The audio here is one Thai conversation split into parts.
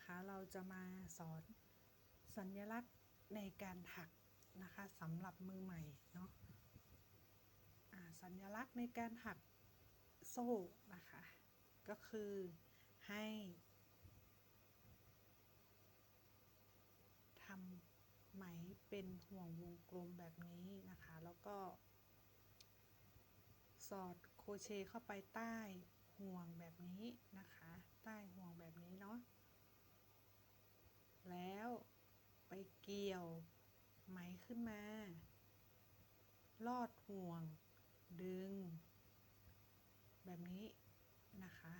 นะคะ เราจะมาสอนสัญลักษณ์ในการถักนะคะสำหรับมือใหม่เนาะสัญลักษณ์ในการถักโซ่นะคะ ก็คือให้ทำไหมเป็นห่วงวงกลมแบบนี้นะคะ แล้วก็สอดโครเชต์เข้าไปใต้ห่วงแบบนี้นะคะ ใต้ห่วงแบบนี้เนาะ แล้วไป เกี่ยว ไหมขึ้นมา ลอดห่วง ดึง แบบนี้นะคะ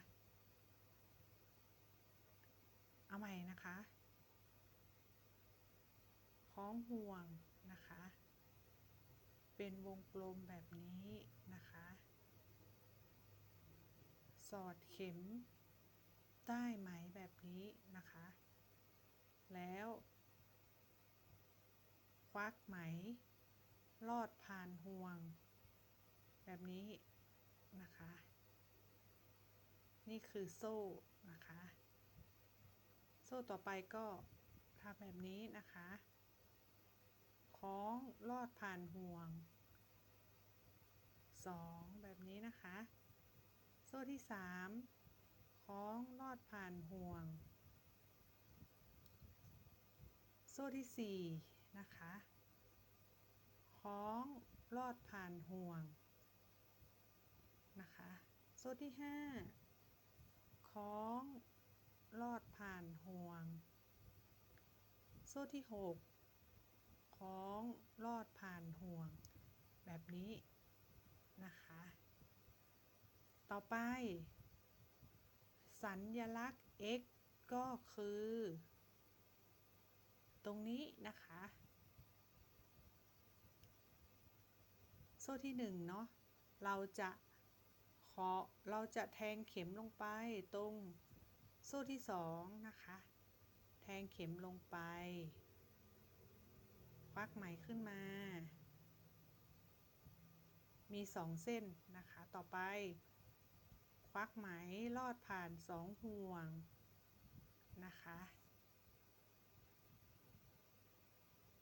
เอาใหม่นะคะคล้องห่วงนะคะ เป็นวงกลมแบบนี้นะคะ สอดเข็มใต้ไหมแบบนี้นะคะ แล้ว ควักไหม ลอดผ่านห่วง แบบนี้นะคะ นี่คือโซ่นะคะ โซ่ต่อไปก็ทำแบบนี้นะคะคล้องลอดผ่านห่วงสองแบบนี้นะคะ โซ่ที่สามคล้องลอดผ่านห่วง โซ่ที่สี่นะคะ องลอดผ่านห่วงนะคะ โซ่ที่ห้าคล้องลอดผ่านห่วง โซ่ที่หกคล้องลอดผ่านห่วง แบบนี้นะคะ ต่อไป สัญลักษณ์ x ก็คือ ตรงนี้นะคะ โซ่ที่หนึ่งเนาะเราจะขอเราจะแทงเข็มลงไปตรงโซ่ที่สองนะคะ แทงเข็มลงไป ควักไหมขึ้นมา มีสองเส้นนะคะ ต่อไป ควักไหมลอดผ่านสองห่วงนะคะ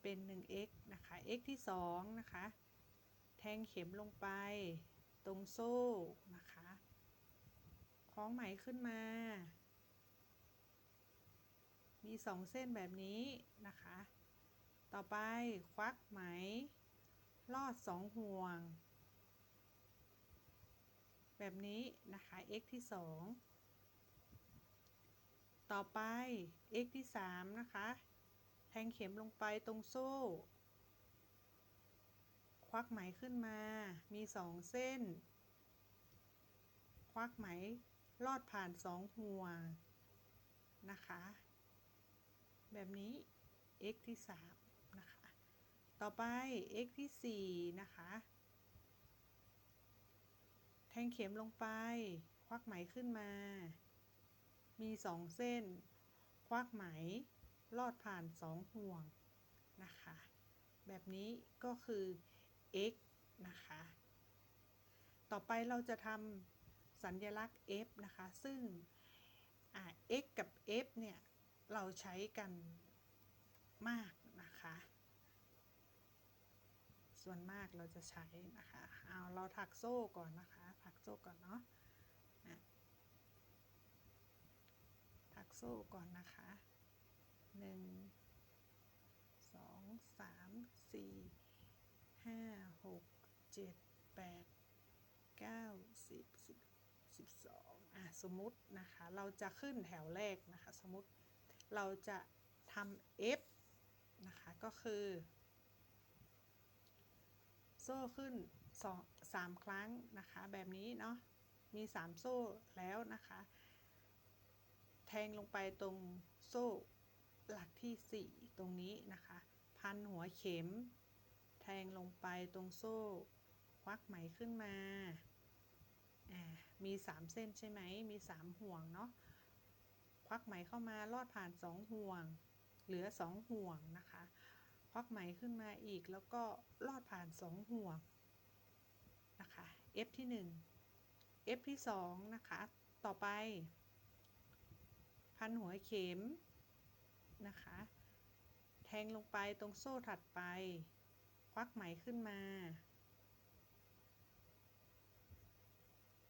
เป็น 1x นะคะ x ที่ 2 นะคะ แทงเข็มลงไป ตรงโซ่นะคะคล้องไหมขึ้นมา มีสองเส้นแบบนี้นะคะ ต่อไปควักไหม ลอดสองห่วง แบบนี้นะคะ x ที่2ต่อไป x ที่ 3 นะคะ แทงเข็มลงไปตรงโซ่ ควักไหมขึ้นมา มีสองเส้น ควักไหมลอดผ่านสองห่วงนะคะ แบบนี้ x ที่3นะคะ ต่อไป x ที่4นะคะ แทงเข็มลงไป ควักไหมขึ้นมา มีสองเส้น ควักไหมลอดผ่านสองห่วงนะคะ แบบนี้ก็คือ x นะคะ ต่อไปเราจะทำสัญลักษณ์ f นะคะ ซึ่ง x กับ f เนี่ย เราใช้กันมากนะคะ ส่วนมากเราจะใช้นะคะ เอาเราถักโซ่ก่อนนะคะ ถักโซ่ก่อนเนาะนะถักโซ่ก่อนนะคะหนึ่งสองสามสี่ ห้าหกเจ็ดแปดเก้าสิบสิบสิบสองอะสมมตินะคะ เราจะขึ้นแถวแรกนะคะ สมมติเราจะทำ F นะคะ ก็คือ โซ่ขึ้นสองสามครั้งนะคะ แบบนี้เนาะ มีสามโซ่แล้วนะคะ แทงลงไปตรงโซ่หลักที่สี่ตรงนี้นะคะ พันหัวเข็ม งลงไปตรงโซ่ ควักไหมขึ้นมา อ่า มีสามเส้นใช่ไหม มีสามห่วงเนาะ ควักไหมเข้ามาลอดผ่านสองห่วง เหลือสองห่วงนะคะ ควักไหมขึ้นมาอีกแล้วก็ลอดผ่านสองห่วงนะคะ F ที่หนึ่ง F ที่สองนะคะ ต่อไป พันหัวเข็มนะคะ แทงลงไปตรงโซ่ถัดไป วักไหมขึ้นมา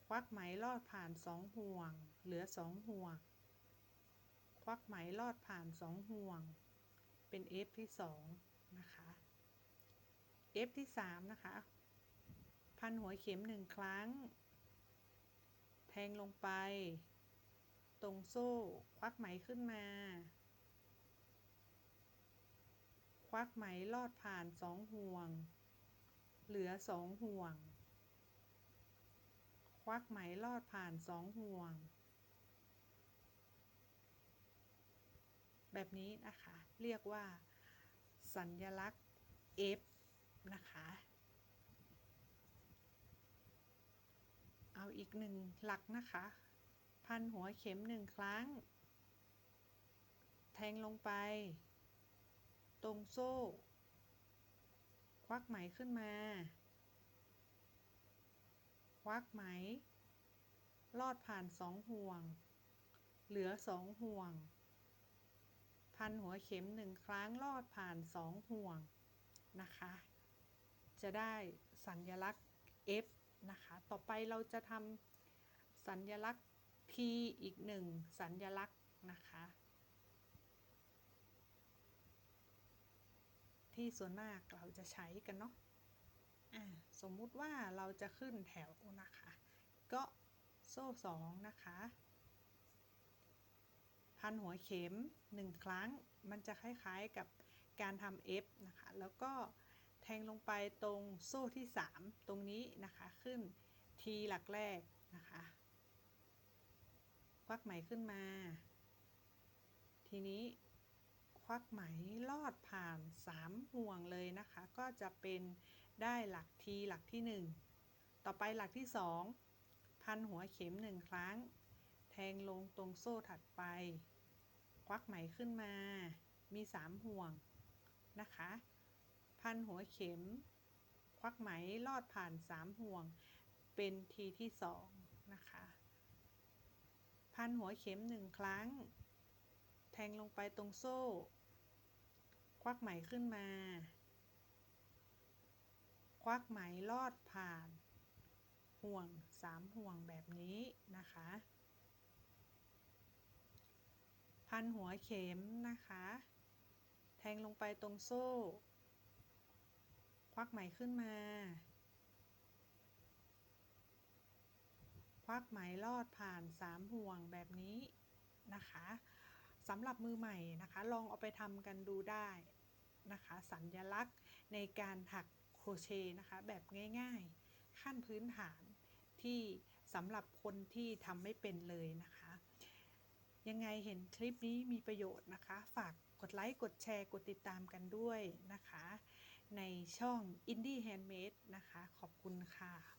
ควักไหมลอดผ่านสองห่วง เหลือสองห่วง ควักไหมลอดผ่านสองห่วง เป็น F ที่สองนะคะ F ที่สามนะคะ พันหัวเข็มหนึ่งครั้ง แทงลงไป ตรงโซ่ ควักไหมขึ้นมา ค วักไหมลอดผ่านสองห่วง เหลือสองห่วง ควักไหมลอดผ่านสองห่วง แบบนี้นะคะ เรียกว่า สัญลักษณ์ F นะคะ เอาอีกหนึ่งหลักนะคะ พันหัวเข็มหนึ่งครั้ง แทงลงไป รงโซ่ ควักไหมขึ้นมา ควักไหม ลอดผ่านสองห่วง เหลือสองห่วง พันหัวเข็มหนึ่งครั้งลอดผ่านสองห่วงนะคะ จะได้สัญลักษณ์ F นะคะ ต่อไปเราจะทำสัญลักษณ์ P อีกหนึ่งสัญลักษณ์นะคะ ที่ส่วนมากเราจะใช้กันเนาะะสมมุติว่าเราจะขึ้นแถวนะคะ ก็โซ่สองนะคะ พันหัวเข็มหนึ่งครั้ง มันจะคล้ายๆกับการทำ F นะคะ แล้วก็แทงลงไปตรงโซ่ที่ 3 ตรงนี้นะคะ ขึ้น T หลักแรกนะคะควักไหมขึ้นมา ทีนี้ ควักไหมลอดผ่าน 3 ห่วงเลยนะคะ ก็จะเป็นได้หลัก T หลักที่ 1 ต่อไปหลักที่ 2 พันหัวเข็ม 1 ครั้ง แทงลงตรงโซ่ถัดไป ควักไหมขึ้นมา มี 3 ห่วงนะคะ พันหัวเข็ม ควักไหมลอดผ่าน 3 ห่วง เป็นทีที่2นะคะ พันหัวเข็ม 1 ครั้งแทงลงไปตรงโซ่ วักไหมขึ้นมา ควักไหมลอดผ่านห่วง3ห่วงแบบนี้นะคะ พันหัวเข็มนะคะ แทงลงไปตรงโซ่ ควักไหมขึ้นมา ควักไหมลอดผ่าน3ห่วงแบบนี้นะคะสำหรับมือใหม่นะคะ ลองเอาไปทำกันดูได้ นะคะ สัญลักษณ์ในการถักโครเชต์นะคะ แบบง่ายๆ ขั้นพื้นฐานที่สำหรับคนที่ทำไม่เป็นเลยนะคะ ยังไงเห็นคลิปนี้มีประโยชน์นะคะ ฝากกดไลค์ กดแชร์ กดติดตามกันด้วยนะคะ ในช่อง Indie Handmade นะคะ ขอบคุณค่ะ